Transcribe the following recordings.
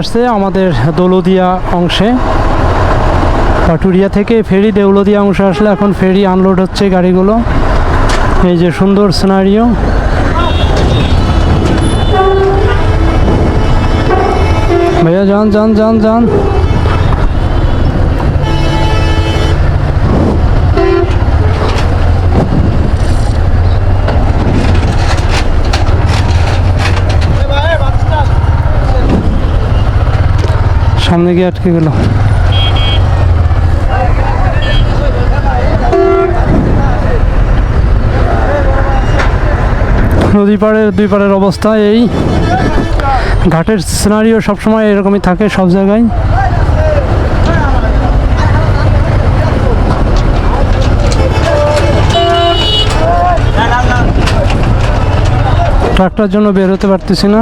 আসছে আমাদের দৌলদিয়া অংশে। পাটুরিয়া থেকে ফেরি দেউলদিয়া অংশে আসলে এখন ফেরি আনলোড হচ্ছে গাড়িগুলো। এই যে সুন্দর সিনারিও ভাইয়া, যান যান যান যান। সামনে গিয়ে আটকে গেল। নদী পাড়ের দুই পাড়ের অবস্থা এই। ঘাটের সিনারিও সবসময় এরকমই থাকে সব জায়গায়। ট্রাকটার জন্য বের হতে পারতেছি না।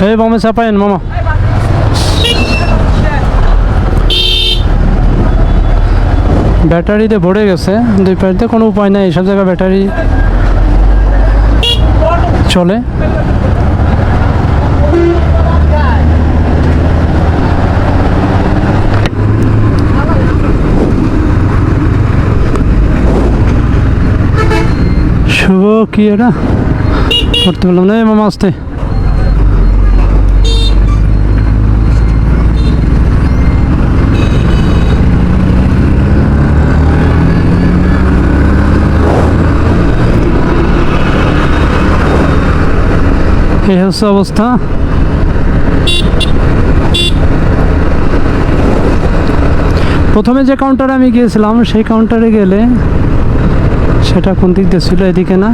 Hej, vamos a en mamá. ব্যাটারিতে ভরে গেছে। দুই পাশে কোনো উপায় নেই সব জায়গায় ব্যাটারি চলে। শুভ কি এটা? করতে পারলাম না মামা আসতে। এই হচ্ছে অবস্থা। প্রথমে যে কাউন্টারে আমি গিয়েছিলাম, সেই কাউন্টারে গেলে সেটা কোন দিক দিয়ে ছিল, এদিকে না?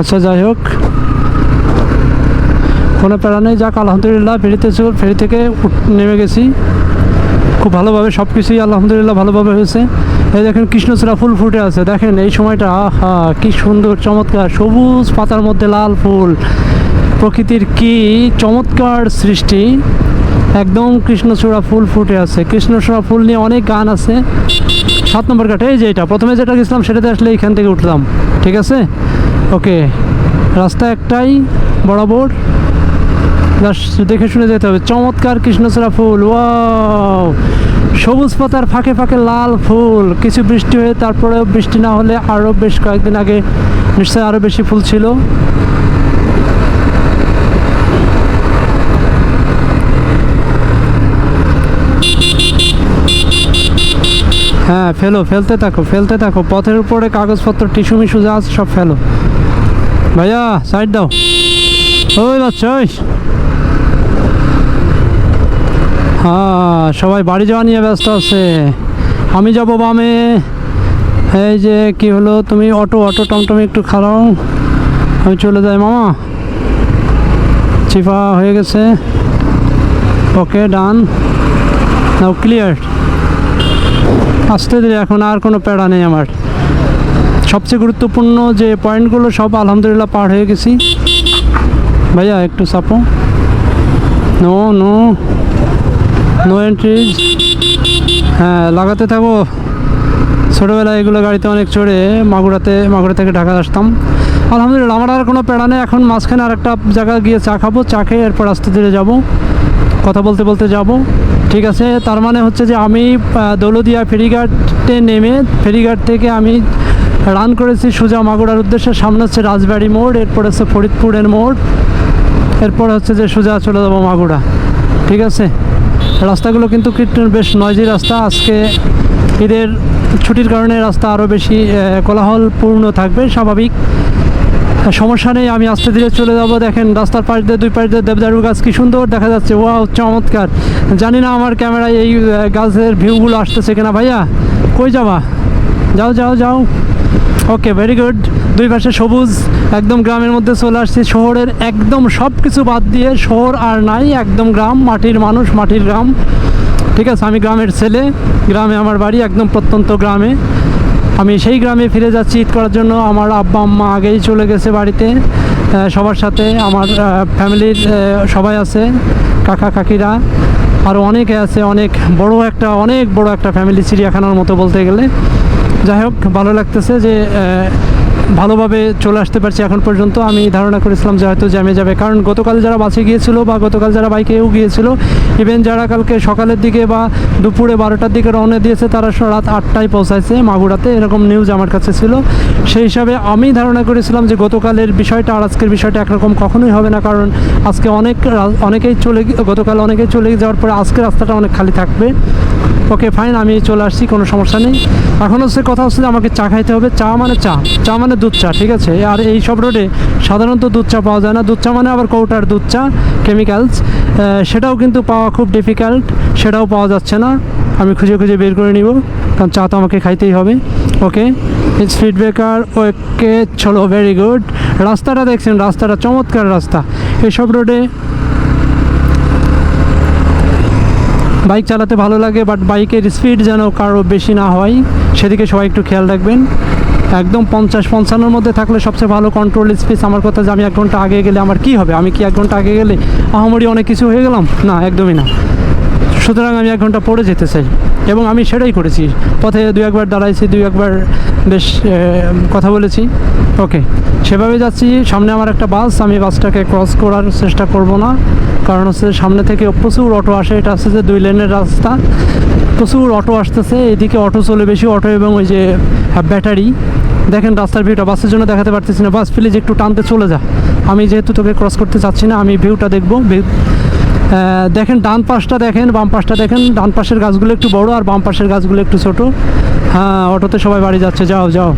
আচ্ছা যাই হোক। কোনো প্যারা নেই, যাক, আলহামদুলিল্লাহ, ফেরিতে ফেরি থেকে নেমে গেছি। খুব ভালোভাবে সব কিছুই আলহামদুলিল্লাহ ভালোভাবে হয়েছে। এই দেখেন কৃষ্ণচূড়া ফুল ফুটে আছে। দেখেন এই সময়টা, আহা, কি সুন্দর, চমৎকার। সবুজ পাতার মধ্যে লাল ফুল। প্রকৃতির কি চমৎকার সৃষ্টি। একদম কৃষ্ণচূড়া ফুল ফুটে আছে। কৃষ্ণচূড়া ফুল নিয়ে অনেক গান আছে। সাত নম্বর ঘাটে, এই যে এটা। প্রথমে যেটা গেছিলাম, সেটাতে আসলে এইখান থেকে উঠলাম। ঠিক আছে? ওকে, রাস্তা একটাই, বরাবর। দেখে শুনে যেতে হবে। চমৎকার কৃষ্ণচূড়া ফুল ও সবুজ পাতার ফাঁকে ফাঁকে লাল ফুল। কিছু বৃষ্টি হয়ে তারপরেও বৃষ্টি না হলে আরও বেশ কয়েকদিন আগে নিশ্চয়ই আরও বেশি ফুল ছিল। হ্যাঁ ফেলো, ফেলতে থাকো ফেলতে থাকো। পথের উপরে কাগজপত্র টিসু মিশু যা সব ফেলো। ভাইয়া সাইড দাও। ওই বাচ্চা ওই হ্যাঁ সবাই বাড়ি যাওয়া নিয়ে ব্যস্ত আছে। আমি যাব বামে। এই যে কি হলো, তুমি অটো অটো টমটমে একটু খারাও আমি চলে যাই, মামা। চিপা হয়ে গেছে। ওকে, ডান। নাও ক্লিয়ার আসতে দিলে এখন আর কোনো প্যাড়া নেই আমার। সবচেয়ে গুরুত্বপূর্ণ যে পয়েন্টগুলো সব আলহামদুলিল্লাহ পার হয়ে গেছি। ভাইয়া, একটু চাপো। No no. নো এন্ট্রিজ হ্যাঁ লাগাতে থাকব ছোটোবেলায় এগুলো গাড়িতে অনেক চড়ে মাগুরাতে, মাগুরা থেকে ঢাকা আসতাম। আলহামদুলিল্লাহ, আমার আর কোনো প্যারা নেই। এখন মাঝখানে আর একটা জায়গায় গিয়ে চা খাব, চা খেয়ে এরপর আস্তে ধীরে যাব। কথা বলতে বলতে যাব। ঠিক আছে, তার মানে হচ্ছে যে আমি দৌলদিয়া ফেরিঘাটে নেমে, ফেরিঘাট থেকে আমি রান করেছি সোজা মাগুরার উদ্দেশ্যে। সামনে হচ্ছে রাজবাড়ি মোড়, এরপর হচ্ছে ফরিদপুরের মোড়। এরপর হচ্ছে যে সোজা চলে যাব মাগুরা। ঠিক আছে? রাস্তাগুলো কিন্তু বেশ নয়জি রাস্তা। আজকে ঈদের ছুটির কারণে রাস্তা আরও বেশি কোলাহলপূর্ণ থাকবে, স্বাভাবিক। সমস্যা নেই, আমি আস্তে ধীরে চলে যাব। দেখেন রাস্তার পাশ দিয়ে, দুই পাশ দিয়ে দেবদারু গাছ কি সুন্দর দেখা যাচ্ছে। ওয়াও, চমৎকার। জানি না আমার ক্যামেরায় এই গাছের ভিউগুলো আসতেছে কিনা ভাইয়া। কই যাবা? যাও যাও যাও। ওকে ভেরি গুড দুই পাশে সবুজ, একদম গ্রামের মধ্যে চলে আসছি। শহরের একদম সব কিছু বাদ দিয়ে শহর আর নাই, একদম গ্রাম, মাটির মানুষ, মাটির গ্রাম। ঠিক আছে, আমি গ্রামের ছেলে, গ্রামে আমার বাড়ি, একদম প্রত্যন্ত গ্রামে। আমি সেই গ্রামে ফিরে যাচ্ছি ঈদ করার জন্য। আমার আব্বা, আম্মা আগেই চলে গেছে বাড়িতে। সবার সাথে আমার ফ্যামিলির সবাই আছে, কাকা, কাকিরা। আরও অনেকে আছে, অনেক বড় একটা, অনেক বড় একটা ফ্যামিলি চিড়িয়াখানার মতো বলতে গেলে। যাই হোক ভালো লাগতেছে যে আহ, ভালোভাবে চলে আসতে পারছি এখন পর্যন্ত। আমি ধারণা করেছিলাম যে হয়তো জ্যামে যাবে। কারণ গতকাল যারা বাসে গিয়েছিল বা গতকাল যারা বাইকেও গিয়েছিল ইভেন যারা কালকে সকালের দিকে বা দুপুরে বারোটার দিকে রওনা দিয়েছে, তারা রাত আটটায় পৌঁছাইছে মাগুরাতে। এরকম নিউজ আমার কাছে ছিল। সেই হিসাবে আমি ধারণা করেছিলাম যে গতকালের বিষয়টা আর আজকের বিষয়টা একরকম কখনোই হবে না। কারণ আজকে অনেক অনেকেই চলে গতকাল অনেকেই চলে যাওয়ার পরে আজকে রাস্তাটা অনেক খালি থাকবে। ওকে ফাইন আমি চলে আসছি, কোনো সমস্যা নেই। এখন হচ্ছে কথা হচ্ছে আমাকে চা খাইতে হবে। চা মানে চা। চা মানে দুধ চা, ঠিক আছে? আর এই সব রোডে সাধারণত দুধ চা পাওয়া যায় না। দুধ চা মানে আবার কৌটার দুধ চা কেমিক্যালস সেটাও কিন্তু পাওয়া খুব ডিফিকাল্ট সেটাও পাওয়া যাচ্ছে না। আমি খুঁজে খুঁজে বের করে নিব, কারণ চা তো আমাকে খাইতেই হবে। ওকে ইটস ফিডব্যাকার ওকে চলো ভেরি গুড রাস্তাটা দেখছেন, রাস্তাটা চমৎকার রাস্তা। এইসব রোডে বাইক চালাতে ভালো লাগে বাট বাইকের স্পিড যেন কারও বেশি না হয়, সেদিকে সবাই একটু খেয়াল রাখবেন। একদম পঞ্চাশ পঞ্চান্নর মধ্যে থাকলে সবচেয়ে ভালো কন্ট্রোল স্পেস আমার কথা যে আমি এক ঘণ্টা আগে গেলে আমার কি হবে? আমি কি এক ঘণ্টা আগে গেলে আহামরি অনেক কিছু হয়ে গেলাম? না, একদমই না। সুতরাং আমি এক ঘণ্টা পড়ে যেতে চাই। এবং আমি সেটাই করেছি। পথে দুই একবার দাঁড়াইছি দুই একবার বেশ কথা বলেছি। ওকে, সেভাবে যাচ্ছি। সামনে আমার একটা বাস, আমি বাসটাকে ক্রস করার চেষ্টা করব না। কারণ হচ্ছে সামনে থেকে প্রচুর অটো আসে। এটা হচ্ছে যে দুই লেনের রাস্তা। প্রচুর অটো আসতেছে, এদিকে অটো চলে বেশি অটো এবং ওই যে ব্যাটারি দেখেন রাস্তার ভিউটা বাসের জন্য দেখাতে পারতেছি না। বাস প্লিজ একটু টানতে চলে যা। আমি যেহেতু তোকে ক্রস করতে চাচ্ছি না, আমি ভিউটা দেখব। দেখেন ডান পাশটা দেখেন, বাম পাশটা দেখেন। ডান পাশের গাছগুলো একটু বড় আর বাম পাশের গাছগুলো একটু ছোট। হ্যাঁ অটোতে সবাই বাড়ি যাচ্ছে, যাও যাও।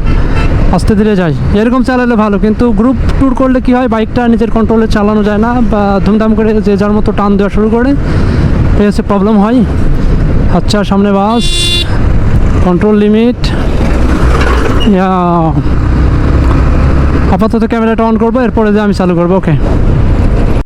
আস্তে ধীরে যাই। এরকম চালালে ভালো, কিন্তু গ্রুপ ট্যুর করলে কি হয়? বাইকটা নিজের কন্ট্রোলে চালানো যায় না বা ধুমধাম করে যে যার মতো টান দেওয়া শুরু করে, এই হচ্ছে প্রবলেম হয়। আচ্ছা সামনে বাস কন্ট্রোল লিমিট আপাতত ক্যামেরাটা অন করব, এরপরে যে আমি চালু করব ওকে